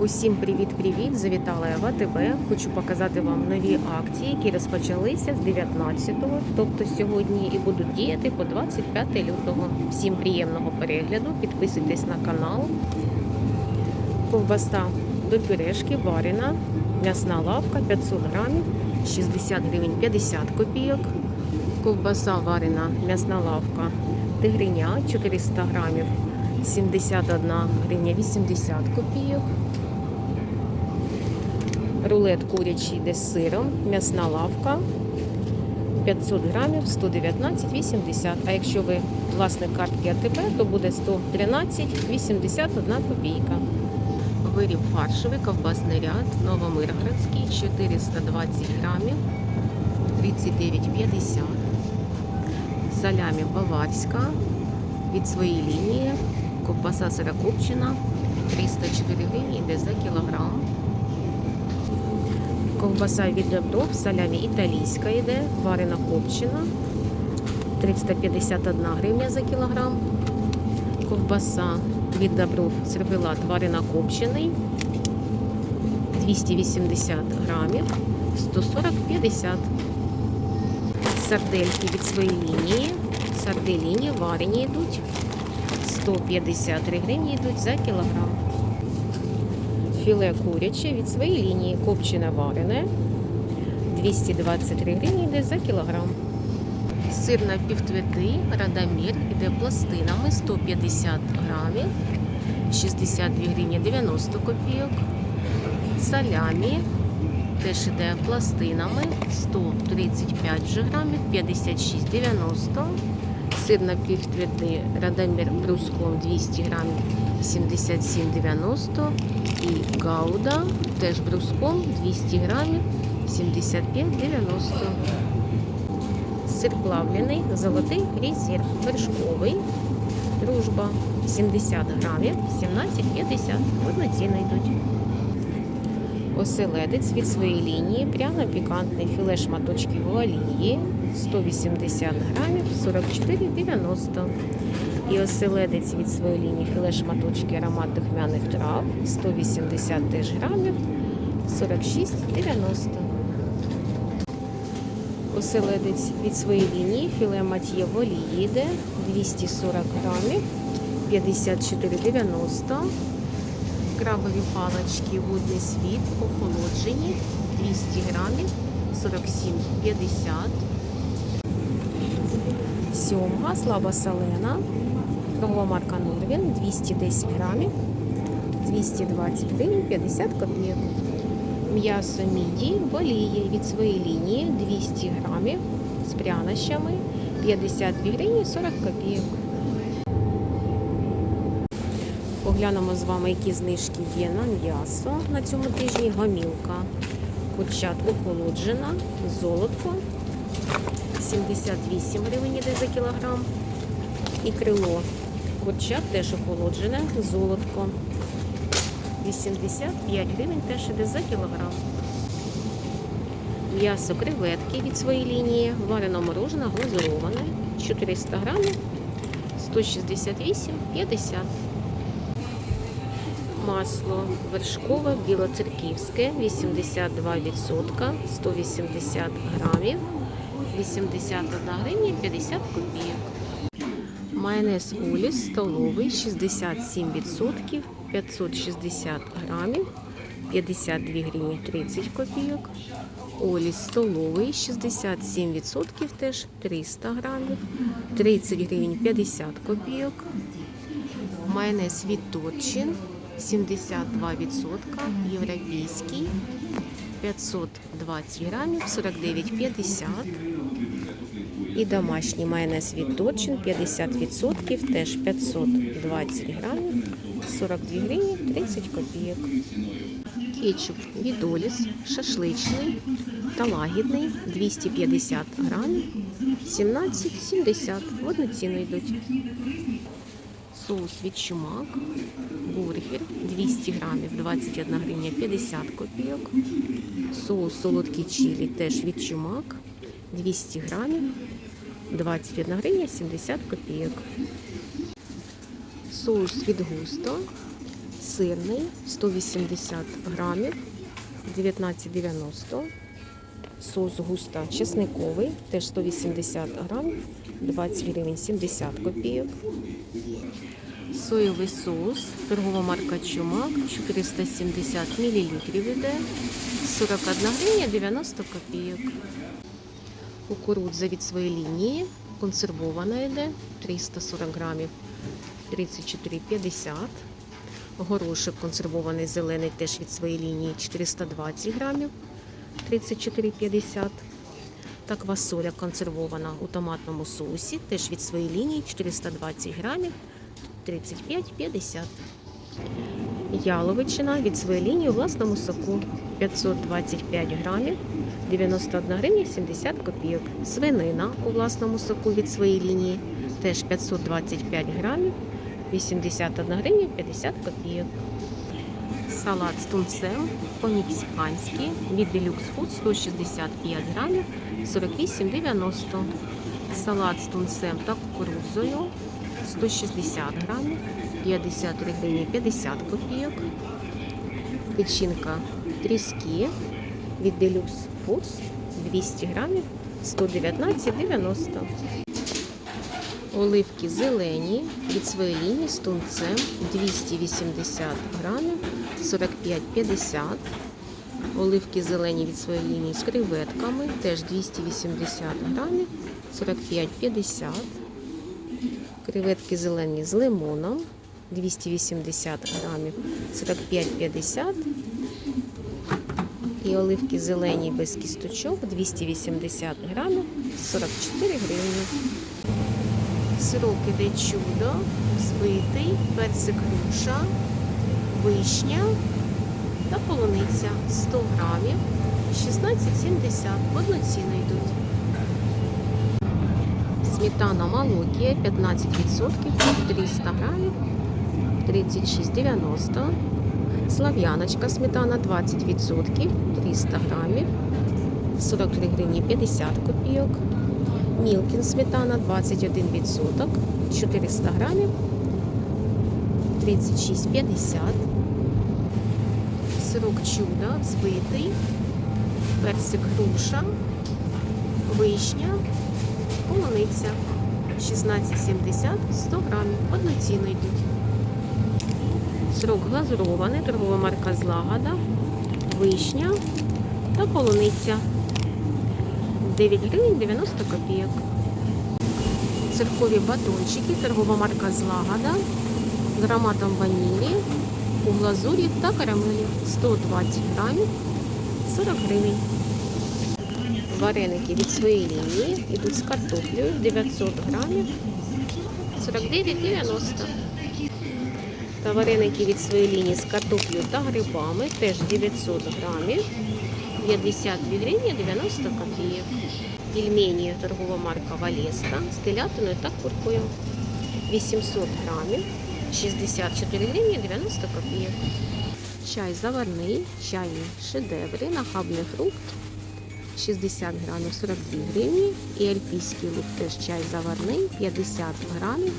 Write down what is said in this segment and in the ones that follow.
Усім привіт-привіт! Завітала я в. Хочу показати вам нові акції, які розпочалися з 19-го, тобто сьогодні, і будуть діяти по 25 лютого. Всім приємного перегляду. Підписуйтесь на канал. Ковбаса до пюрешки варена, м'ясна лавка 500 грамів, 60 гривень 50 копійок. Ковбаса варена, м'ясна лавка, тигриня 400 грамів, 71 гривня 80 копійок. Рулет курячий йде з сиром, м'ясна лавка 500 грамів 119,80. А якщо ви власник картки АТБ, то буде 113,81 копійка. Виріб фаршовий, ковбасний ряд, Новомиргородський, 420 грамів, 39,50. Салямі баварська від своєї лінії, ковбаса сирокопчена, 304 гривні йде за кілограм. Ковбаса від Добров, салямі італійська йде, варена копчена, 351 гривня за кілограм. Ковбаса від Добров, сервелат варена копчений, 280 грамів, 140-50. Сардельки від своєї лінії, сарделіні варені йдуть, 153 гривні йдуть за кілограм філе куряче від своєї лінії копчене варене 223 гривні йде за кілограм. Сир на півтвети Радомір йде пластинами 150 грамів, 62 гривні 90 копійок. Салямі теж йде пластинами 135 вже грамів, 56,90. Сир на півтвети Радомір бруском 200 грамів 77,90 і гауда теж бруском 200 грамів 75,90. Сир плавлений, золотий резерв, вершковий, дружба 70 грамів 17,50. Одноцінно йдуть. Оселедець від своєї лінії, прямо пікантний філе шматочків олії 180 грамів 44,90. І оселедець від своєї лінії філе шматочки аромат духмяних трав 180 теж грамів 46,90. Оселедець від своєї лінії філе мат'є в олії йде 240 грамів 54,90. Крабові палички водний світ охолоджені 200 грамів 47,50. Сьомга слабо солена. Торгова марка Норвін 210 грамів 220 гривень 50 копійок. М'ясо міді в від своєї лінії 200 грамів з прянощами 52 гривні 40 копійок. Поглянемо з вами, які знижки є на м'ясо на цьому тижні. Гомілка. Курчат охолоджена, золотко 78 гривень йде за кілограм. І крило курчат теж охолоджене, золотко. 85 гривень теж іде за кілограм. М'ясо креветки від своєї лінії, варено морожене, глазуроване, 400 грамів, 168,50. Масло вершкове, білоцерківське, 82%, 180 грамів, 81 гривня 50 копійок. Майонез Оліс столовий 67%, 560 грамів, 52 гривні 30 копійок. Оліс столовий 67%, теж 300 грамів, 30 гривень 50 копійок. Майонез від Торчин 72%, європейський 520 грамів, 49,50. І домашній майонез від Торчин 50%, теж 520 грамів, 42 гривні 30 копійок. Кетчуп від Оліс, шашличний та лагідний 250 грамів, 17,70. В одну ціну йдуть. Соус від чумак, бургер 200 грамів, 21 гривня 50 копійок. Соус солодкий чилі теж від чумак 200 грамів, 21 гривня 70 копійок. Соус від густо сирний 180 грамів 19,90. Соус густа чесниковий, теж 180 грамів, 20 гривень 70 копійок. Соєвий соус, торгова марка Чумак, 470 мл іде, 41 гривня 90 копійок. Кукурудза від своєї лінії, консервована йде, 340 грамів, 34,50. Горошок консервований зелений теж від своєї лінії 420 грамів, 34,50. Та квасоля консервована у томатному соусі, теж від своєї лінії 420 грамів, 35,50. Яловичина від своєї лінії у власному соку 525 грамів, 91 гривня 70 копійок. Свинина у власному соку від своєї лінії теж 525 грамів, 81 гривня 50 копійок. Салат з тунцем по-мексиканськи від Deluxe Food 165 грамів 48,90. Салат з тунцем та кукурудзою 160 грамів 53 гривні 50 копійок. Печінка тріски від Deluxe Foods 200 грамів 119,90. Оливки зелені від своєї лінії з тунцем 280 грамів 45,50. Оливки зелені від своєї лінії з креветками теж 280 грамів 45,50. Креветки зелені з лимоном 280 грамів 45,50. І оливки зелені без кісточок 280 грамів 44 гривні. Сирок іде чудо, збитий, персик груша, вишня та полуниця 100 грамів, 16,70, одноцінно йдуть. Сметана Малокія 15%, 300 грамів, 36,90. Слав'яночка сметана 20%, 300 грамів, 43 гривні 50 копійок. Мілкін сметана 21%, 400 грамів, 36,50. Сирок чудо збитий, персик груша, вишня, полуниця 16,70, 100 грамів, одноцінно йдуть. Сирок глазурований, торгова марка Злагода, вишня та полуниця 9 гривень 90 копійок. Циркові батончики, торгова марка Злагода з ароматом ванілі у глазурі та карамелі 120 грамів 40 гривень. Вареники від своєї лінії йдуть з картоплею 900 грамів 49,90. Та вареники від своєї лінії з картоплею та грибами теж 900 грамів 52 гривні 90 копійок. Пельмені торгова марка Валеста з телятиною та куркою 800 грамів 64 гривні 90 копійок. Чай заварний, чайні шедеври, нахабний фрукт 60 грамів 42 гривні. І альпійський лук теж чай заварний 50 грамів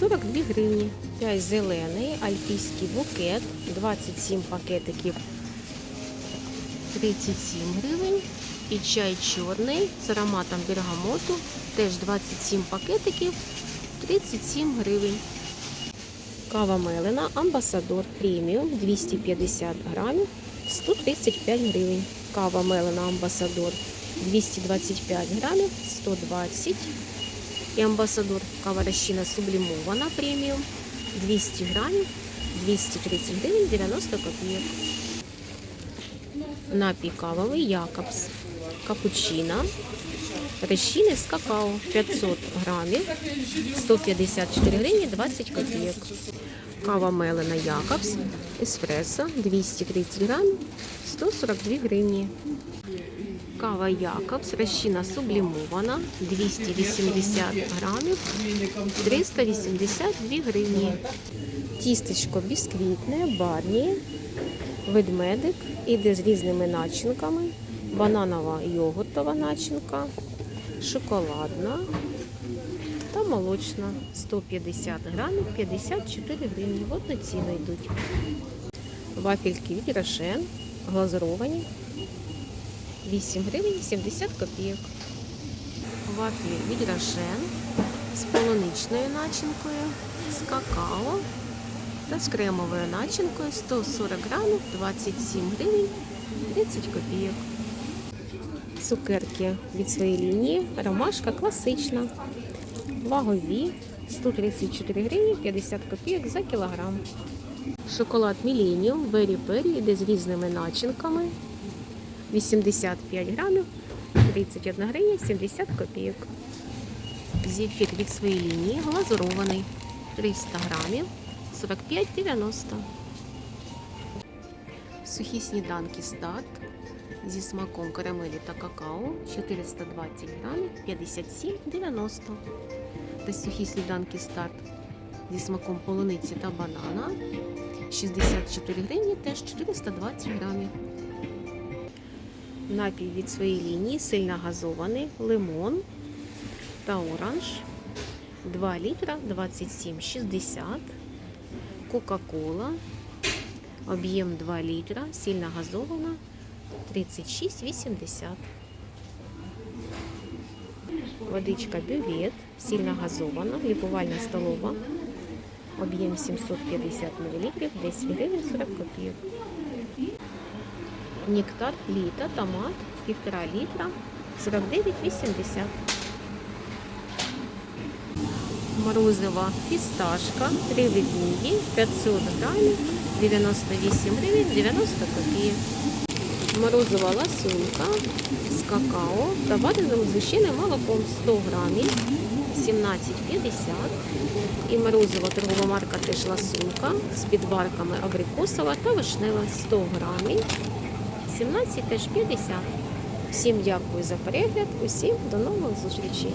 42 гривні. Чай зелений, альпійський букет 27 пакетиків 37 гривень. І чай чорний з ароматом бергамоту, теж 27 пакетиків, 37 гривень. Кава мелена, амбасадор преміум 250 грамів, 135 гривень. Кава мелена амбасадор 225 грамів, 120. І амбасадор кава розчина сублімована преміум 200 грамів, 230 гривень 90 копійок. Напій кавовий Якобс. Капучино. Решіни з какао 500 грамів, 154 гривні 20 копійок. Кава Мелена Якобс, еспресо 230 грамів, 142 гривні. Кава Якобс, розчина сублімована, 280 грамів, 382 гривні. Тістечко бісквітне, барні, ведмедик, іде з різними начинками. Бананова йогуртова начинка, шоколадна та молочна 150 грамів 54 гривні. В одну ціну йдуть. Вафельки від Рошен, глазуровані. 8 гривень 70 копійок. Вафлі від Рошен з полуничною начинкою, з какао та з кремовою начинкою 140 грамів 27 гривень 30 копійок. Цукерки від своєї лінії. Ромашка класична. Вагові 134 гривні 50 копійок за кілограм. Шоколад Millennium Berry Berry йде з різними начинками. 85 грамів 31 гривня 70 копійок. Зефір від своєї лінії глазурований 300 грамів 45,90. Сухі сніданки старт зі смаком карамелі та какао 420 грамів 57,90. Та сухі сніданки старт зі смаком полуниці та банана 64 гривні теж 420 грамів. Напій від своєї лінії сильно газований, лимон та оранж 2 літра 27,60. Кока-кола. Об'єм 2 літра, сильно газована 36,80. Водичка бювет, сильно газована, лікувальна столова. Об'єм 750 мл, 10 гривень 40 копійок. Нектар літа, томат, 1,5 літра, 49,80. Морозиво фісташка, 3 літнії, 500 грамів, 98 гривень, 90 копійок. Морозова ласунка з какао та бадовим згущеним молоком 100 грамів, 17,50. І морозова торгова марка теж ласунка з підварками абрикосова та вишнева 100 грамів, 17 теж 50. Всім дякую за перегляд, усім до нових зустрічей.